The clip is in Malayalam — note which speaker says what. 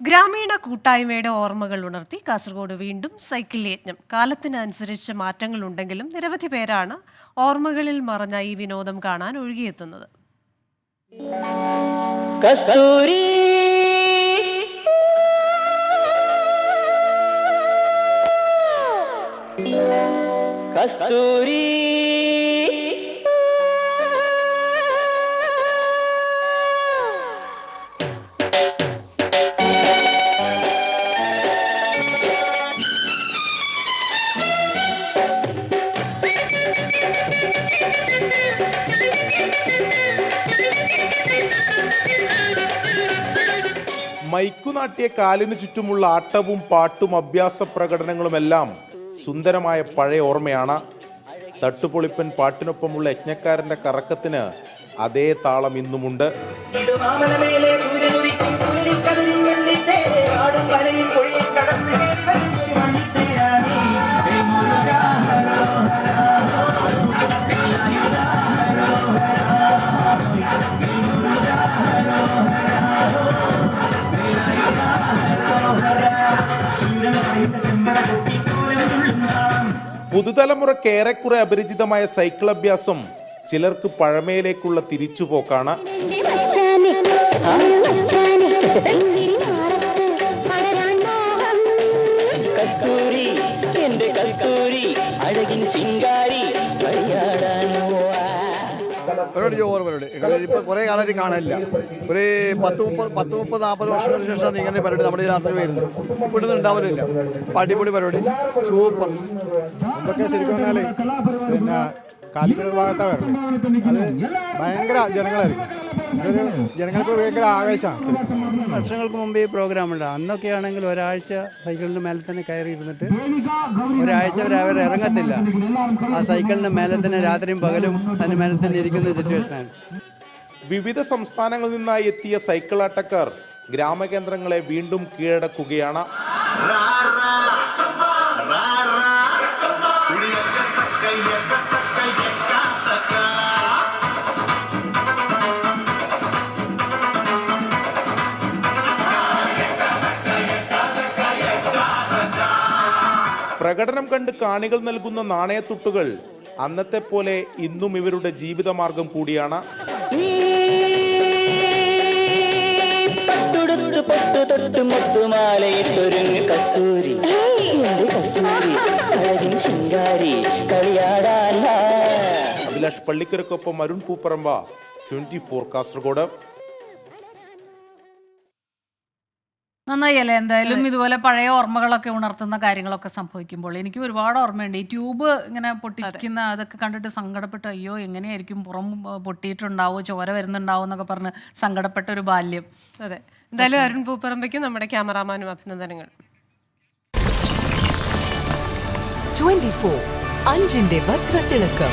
Speaker 1: ഗ്രാമീണ കൂട്ടായ്മയുടെ ഓർമ്മകൾ ഉണർത്തി കാസർഗോഡ് വീണ്ടും സൈക്കിൾ യജ്ഞം കാലത്തിനനുസരിച്ച് മാറ്റങ്ങളുണ്ടെങ്കിലും നിരവധി പേരാണ് ഓർമ്മകളിൽ മറഞ്ഞ ഈ വിനോദം കാണാൻ ഒഴുകിയെത്തുന്നത്.
Speaker 2: കസ്തൂരി
Speaker 3: മൈക്കുനാട്ടിയ കാലിന് ചുറ്റുമുള്ള ആട്ടവും പാട്ടും അഭ്യാസ പ്രകടനങ്ങളുമെല്ലാം സുന്ദരമായ പഴയ ഓർമ്മയാണ്. തട്ടുപൊളിപ്പൻ പാട്ടിനൊപ്പമുള്ള യജ്ഞക്കാരന്റെ കറക്കത്തിന് അതേ താളം ഇന്നുമുണ്ട്. പുതുതലമുറക്ക് ഏറെക്കുറെ അപരിചിതമായ സൈക്കിൾ അഭ്യാസം ചിലർക്ക് പഴമയിലേക്കുള്ള തിരിച്ചുപോക്കാണ്.
Speaker 2: കസ്തൂരി എന്റെ കസ്തൂരി അഴകിൻ ശിങ്കാരി പോവാ
Speaker 4: പരിപാടി ജോർ പരിപാടി ഇപ്പൊ കുറേ കാലമായിട്ട് കാണാനില്ല. ഒരു പത്ത് മുപ്പത് പത്ത് മുപ്പത് നാൽപ്പത് വർഷങ്ങൾക്ക് ശേഷം ഇങ്ങനെ പരിപാടി നമ്മുടെ ഈ നാട്ടിൽ വരുന്നു. ഇവിടുന്ന് ഉണ്ടാവലില്ല. അടിപൊളി പരിപാടി. സൂപ്പർ.
Speaker 5: ഇതൊക്കെ ശരിക്കും പറഞ്ഞാൽ പിന്നെ കാലിക്കറ്റ് ഭാഗത്താണ് ഭയങ്കര ജനങ്ങളായിരിക്കും. ജനങ്ങൾക്ക് ഭയങ്കര ആവേശമാണ്.
Speaker 6: വർഷങ്ങൾക്ക് മുമ്പ് ഈ പ്രോഗ്രാം ഉണ്ട് അന്നൊക്കെ ആണെങ്കിൽ ഒരാഴ്ച സൈക്കിളിന്റെ മേലെ തന്നെ കയറി ഇരുന്നിട്ട് ഒരാഴ്ച വരെ അവർ ഇറങ്ങത്തില്ല. ആ സൈക്കിളിന്റെ മേലെ തന്നെ രാത്രിയും പകലും അതിന് മേലെ തന്നെ ഇരിക്കുന്ന സിറ്റുവേഷനാണ്
Speaker 3: വിവിധ സംസ്ഥാനങ്ങളിൽ നിന്നായി എത്തിയ സൈക്കിൾ ആട്ടക്കാർ ഗ്രാമകേന്ദ്രങ്ങളെ വീണ്ടും കീഴടക്കുകയാണ്. പ്രകടനം കണ്ട് കാണികൾ നൽകുന്ന നാണയത്തുട്ടുകൾ അന്നത്തെ പോലെ ഇന്നും ഇവരുടെ ജീവിതമാർഗം കൂടിയാണ്.
Speaker 2: കസ്തൂരി. ശിങ്കാരി കളിയാടാൻ.
Speaker 3: അഭിലാഷ് പള്ളിക്കരക്കൊപ്പം അരുൺ പൂപ്പറമ്പ ട്വന്റി ഫോർ കാസർഗോഡ്.
Speaker 7: നന്നായി അല്ലേ എന്തായാലും ഇതുപോലെ പഴയ ഓർമ്മകളൊക്കെ ഉണർത്തുന്ന കാര്യങ്ങളൊക്കെ സംഭവിക്കുമ്പോൾ എനിക്ക് ഒരുപാട് ഓർമ്മയുണ്ട്. ഈ ട്യൂബ് ഇങ്ങനെ പൊട്ടിക്കുന്ന അതൊക്കെ കണ്ടിട്ട് സങ്കടപ്പെട്ട് അയ്യോ എങ്ങനെയായിരിക്കും പുറം പൊട്ടിയിട്ടുണ്ടാവോ ചോര വരുന്നുണ്ടാവോ എന്നൊക്കെ പറഞ്ഞ് സങ്കടപ്പെട്ട ഒരു ബാല്യം.
Speaker 1: അതെ. എന്തായാലും അരുൺ പൂപ്പറമ്പയ്ക്കും നമ്മുടെ ക്യാമറാമാനും അഭിനന്ദനങ്ങൾ.
Speaker 8: ട്വന്റി ഫോർ അഞ്ചിന്റെ വജ്രത്തിളക്കം.